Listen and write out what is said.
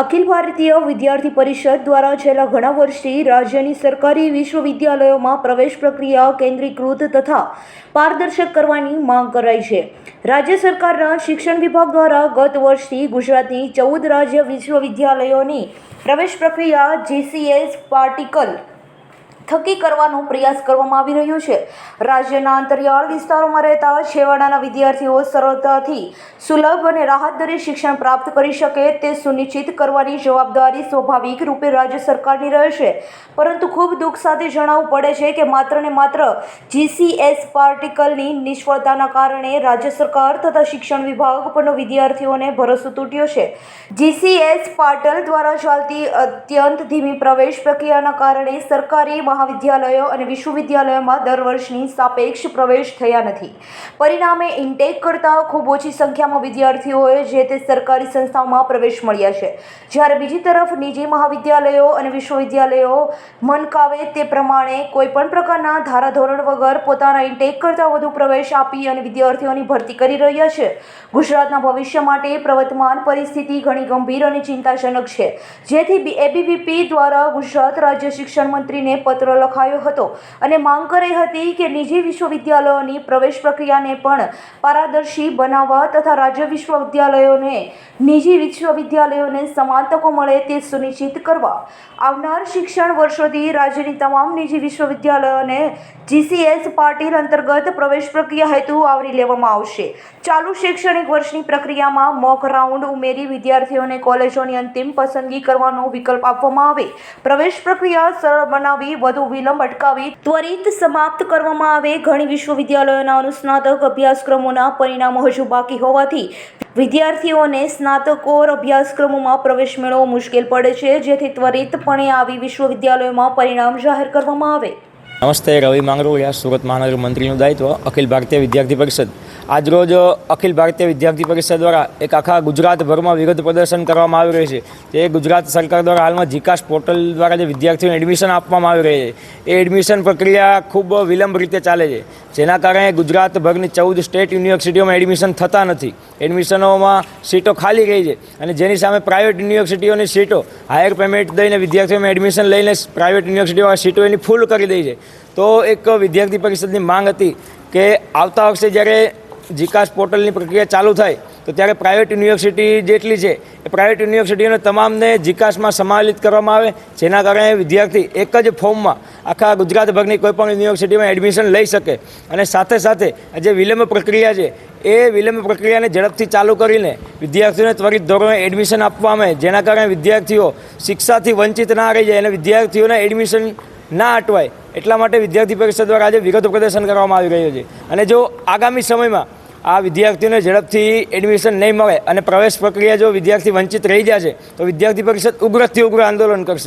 અખિલ ભારતીય વિદ્યાર્થી પરિષદ દ્વારા છેલ્લા ઘણા વર્ષથી રાજ્યની સરકારી વિશ્વવિદ્યાલયોમાં પ્રવેશ પ્રક્રિયા કેન્દ્રીકૃત તથા પારદર્શક કરવાની માંગ કરાઈ છે. રાજ્ય સરકારના શિક્ષણ વિભાગ દ્વારા ગત વર્ષથી ગુજરાતની ચૌદ રાજ્ય વિશ્વવિદ્યાલયોની પ્રવેશ પ્રક્રિયા જીસીએસ પાર્ટિકલ થકી કરવાનો પ્રયાસ કરવામાં આવી રહ્યો છે. રાજ્યના અંતરિયાળ વિસ્તારોમાં રહેતા છેવાડાના વિદ્યાર્થીઓ સરળતાથી સુલભ અને રાહત દરે શિક્ષણ પ્રાપ્ત કરી શકે તે સુનિશ્ચિત કરવાની જવાબદારી સ્વાભાવિક રૂપે રાજ્ય સરકારની રહેશે. પરંતુ ખૂબ દુઃખ સાથે જણાવવું પડે છે કે માત્ર ને માત્ર જીસીએસ પાર્ટિકલની નિષ્ફળતાના કારણે રાજ્ય સરકાર તથા શિક્ષણ વિભાગ પરનો વિદ્યાર્થીઓને ભરોસો તૂટ્યો છે. જીસીએસ પાર્ટલ દ્વારા ચાલતી અત્યંત ધીમી પ્રવેશ પ્રક્રિયાના કારણે સરકારી મહાવિદ્યાલયો અને વિશ્વવિદ્યાલયોમાં દર વર્ષની સાપેક્ષ પ્રવેશ થયા નથી. પરિણામે ઇન્ટેક કરતાં ખૂબ ઓછી સંખ્યામાં વિદ્યાર્થીઓએ જે તે સરકારી સંસ્થાઓમાં પ્રવેશ મળ્યા છે. જ્યારે બીજી તરફ નિજી મહાવિદ્યાલયો અને વિશ્વવિદ્યાલયો મનકાવે તે પ્રમાણે કોઈપણ પ્રકારના ધારાધોરણ વગર પોતાના ઇન્ટેક કરતાં વધુ પ્રવેશ આપી અને વિદ્યાર્થીઓની ભરતી કરી રહ્યા છે. ગુજરાતના ભવિષ્ય માટે પ્રવર્તમાન પરિસ્થિતિ ઘણી ગંભીર અને ચિંતાજનક છે. જેથી એબીવીપી દ્વારા ગુજરાત રાજ્ય શિક્ષણ મંત્રીને પત્ર લખાયો હતો. અને માંગ કરી હતી કે નિજી વિશ્વવિદ્યાલયોની પ્રવેશ પ્રક્રિયાને પણ પારદર્શી બનાવવા તથા રાજ્ય વિશ્વવિદ્યાલયોને નિજી વિશ્વવિદ્યાલયોને સમાન તકો મળે તે સુનિશ્ચિત કરવા. આવનાર શિક્ષણ વર્ષોથી રાજ્યની તમામ નિજી વિશ્વવિદ્યાલયોને જીસીએસ પાટીલ અંતર્ગત પ્રવેશ પ્રક્રિયા હેતુ આવરી લેવામાં આવશે. ચાલુ શૈક્ષણિક વર્ષની પ્રક્રિયામાં મોક રાઉન્ડ ઉમેરી વિદ્યાર્થીઓને કોલેજોની અંતિમ પસંદગી કરવાનો વિકલ્પ આપવામાં આવે. પ્રવેશ પ્રક્રિયા સરળ બનાવી વધુ વિલંબ અટકાવી ત્વરિત સમાપ્ત કરવામાં આવે. ઘણી વિશ્વવિદ્યાલયોના અનુસ્નાતક અભ્યાસક્રમોના પરિણામો હજુ બાકી હોવાથી વિદ્યાર્થીઓને સ્નાતકોર અભ્યાસક્રમોમાં પ્રવેશ મેળવવો મુશ્કેલ પડે છે. જેથી ત્વરિતપણે આવી વિશ્વવિદ્યાલયોમાં પરિણામ જાહેર કરવામાં આવે. નમસ્તે, રવિ માંગરોળિયા સુરત મહાનગર મંત્રીનું દાયિત્વ, અખિલ ભારતીય વિદ્યાર્થી પરિષદ. આજરોજ અખિલ ભારતીય વિદ્યાર્થી પરિષદ દ્વારા એક આખા ગુજરાતભરમાં વિરોધ પ્રદર્શન કરવામાં આવી રહ્યું છે. તે ગુજરાત સરકાર દ્વારા હાલમાં જીકાસ પોર્ટલ દ્વારા જે વિદ્યાર્થીઓને એડમિશન આપવામાં આવી રહી છે. એ એડમિશન પ્રક્રિયા ખૂબ વિલંબ રીતે ચાલે છે. જેના કારણે ગુજરાતભરની ચૌદ સ્ટેટ યુનિવર્સિટીઓમાં એડમિશન થતા નથી. એડમિશનોમાં સીટો ખાલી રહી છે અને જેની સામે પ્રાઇવેટ યુનિવર્સિટીઓની સીટો હાયર પેમેન્ટ દઈને વિદ્યાર્થીઓમાં એડમિશન લઈને પ્રાઇવેટ યુનિવર્સિટીઓમાં સીટો એની ફૂલ કરી દઈ છે. તો એક વિદ્યાર્થી પરિષદની માંગ હતી કે આવતા વર્ષે જ્યારે જીકાસ પોર્ટલની પ્રક્રિયા ચાલુ થાય, તો ત્યારે પ્રાઇવેટ યુનિવર્સિટી જેટલી છે, એ પ્રાઇવેટ યુનિવર્સિટીઓને તમામને જીકાસમાં સમાવેલિત કરવામાં આવે, જેના કારણે વિદ્યાર્થી એક જ ફોર્મમાં આખા ગુજરાતભરની કોઈપણ યુનિવર્સિટીમાં એડમિશન લઈ શકે. અને સાથે સાથે જે વિલંબ પ્રક્રિયા છે, એ વિલંબ પ્રક્રિયાને ઝડપથી ચાલુ કરીને વિદ્યાર્થીઓને ત્વરિત ધોરણે એડમિશન આપવામાં આવે, જેના કારણે વિદ્યાર્થીઓ શિક્ષાથી વંચિત ના રહી જાય અને વિદ્યાર્થીઓને એડમિશન ના અટવાય, એટલા માટે વિદ્યાર્થી પરિષદ દ્વારા આજે વિરોધ પ્રદર્શન કરવામાં આવી રહ્યું છે. અને જો આગામી સમયમાં આ વિદ્યાર્થીઓને ઝડપથી એડમિશન નહીં મળે અને પ્રવેશ પ્રક્રિયા જો વિદ્યાર્થી વંચિત રહી જાય છે, તો વિદ્યાર્થી પરિષદ ઉગ્રથી ઉગ્ર આંદોલન કરશે.